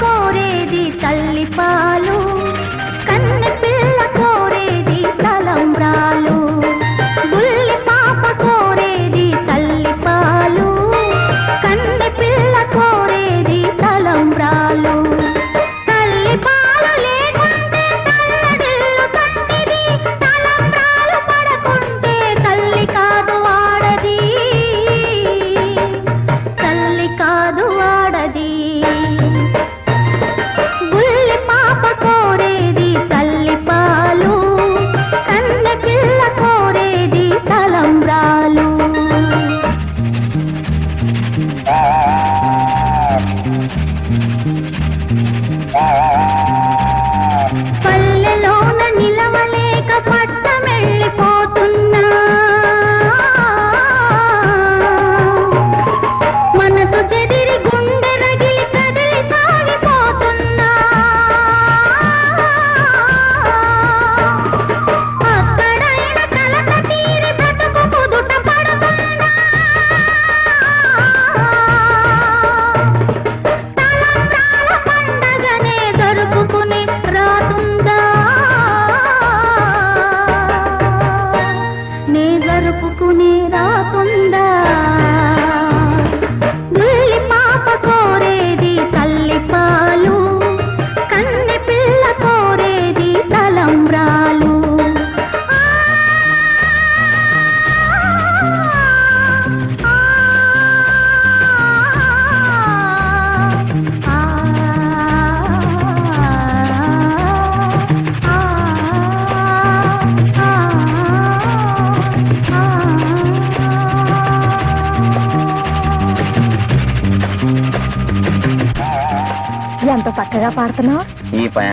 కోరేది తల్లి పాలు. జరుపుకునే రాకుందా? ఎంత చక్కగా పాడుతున్నావు? ఈ ప